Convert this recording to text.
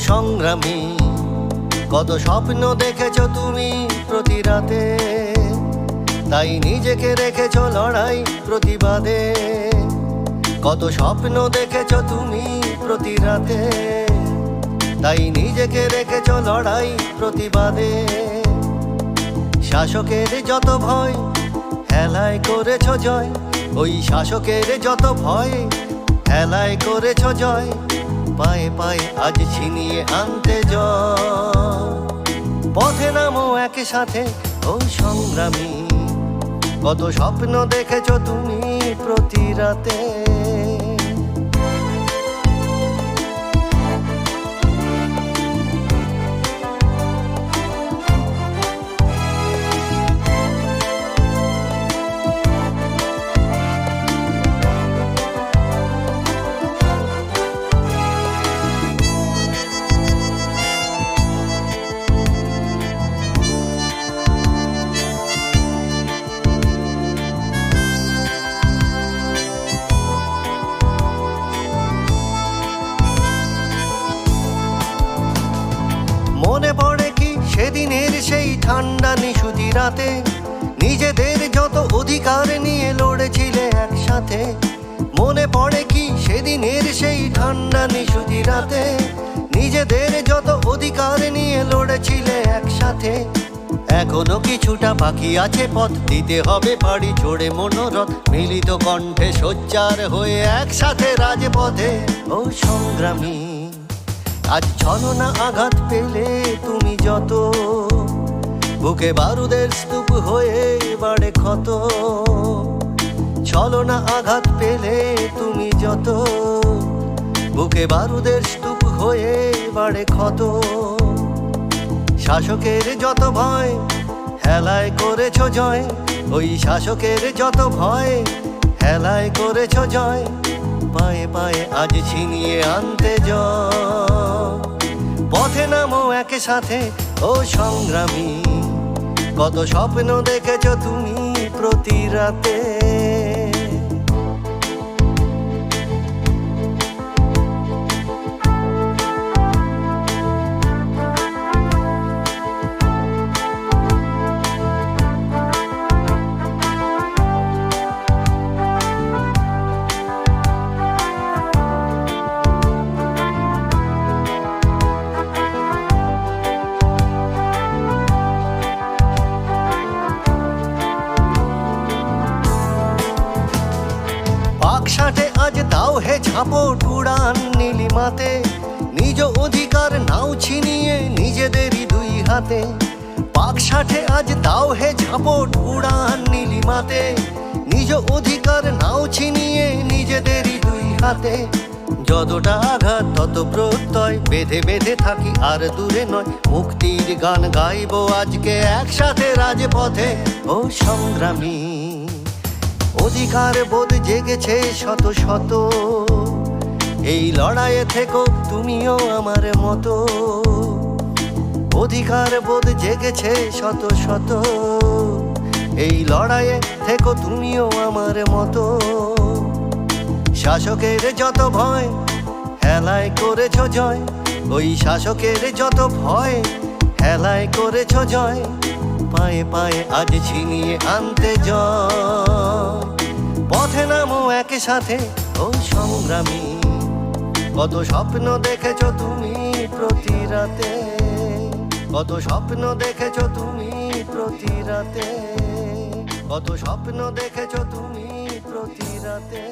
সংগ্রামী। কত স্বপ্ন দেখেছ তুমি প্রতি রাতে? তাই নিজেকে রেখেছ লড়াই প্রতিবাদে। কত স্বপ্ন দেখেছ তুমি প্রতি রাতে? তাই নিজেকে রেখেছ লড়াই প্রতিবাদে। শাসকের যত ভয়, হেলায় করেছ জয়। ওই শাসকের যত ভয়, হেলায় করেছ জয়। পায়ে পায়ে আজ ছিনিয়ে আনতে জয় পথে নামো একই সাথে ও সংগ্রামী। কত স্বপ্ন দেখেছ তুমি প্রতি রাতে? ঠান্ডা নিশুতি রাতে, নিজেদের যত অধিকার নিয়ে লড়েছিলে একসাথে, মনে পড়ে কি সেদিনের সেই ঠান্ডা নিশুতি রাতে? নিজেদের যত অধিকার নিয়ে লড়েছিলে একসাথে, এখনও কিছুটা বাকি আছে পথ। দিতে হবে পাড়ি চড়ে মনোরথ, মিলিত কণ্ঠে সোচ্চার হয়ে একসাথে রাজপথে। ও সংগ্রামী, আজ ছলনা আঘাত পেলে তুমি যত বুকে বারুদের স্তূপ হয়ে বাড়ে ক্ষত। ছলনা আঘাত পেলে তুমি যত। বুকে বারুদের স্তূপ হয়ে বাড়ে ক্ষত। শাসকের যত ভয়, হেলায় করেছ জয়। ওই শাসকের যত ভয়, হেলায় করেছ জয়। পায়ে পায়ে আজ ছিনিয়ে আনতে জয়। পথে নামো একে সাথে ও সংগ্রামী। কত স্বপ্ন দেখেছ তুমি প্রতি রাতে। আজ দাও হে ঝাপট উড়ান নীলিমাতে নিজ অধিকার নাও ছিনিয়ে নিজেদেরই দুই হাতে। পাকসাটে আজ দাও হে ঝাপট উড়ান নীলিমাতে নিজ অধিকার নাও ছিনিয়ে নিজেদেরই দুই হাতে। যতটা আঘাত, তত প্রত্যয়, বেঁধে বেঁধে থাকি আর দূরে নয়। মুক্তির গান গাইবো আজকে একসাথে রাজপথে। ও সংগ্রামী অধিকার বোধ জেগেছে শত শত। এই লড়াইয়ে থেকো, তুমিও আমার মতো। অধিকার বোধ জেগেছে শত শত। এই লড়াইয়ে থেকো, তুমিও আমার মতো। শাসকের যত ভয়, হেলায় করেছ জয়। ওই শাসকের যত ভয়, হেলায় করেছ জয়। পায়ে পায়ে আজ ছিনিয়ে আনতে জয়। পথে নামো একই সাথে ও সংগ্রামী। কত স্বপ্ন দেখেছ তুমি প্রতি রাতে? কত স্বপ্ন দেখেছ তুমি প্রতি রাতে? কত স্বপ্ন দেখেছ তুমি প্রতি রাতে?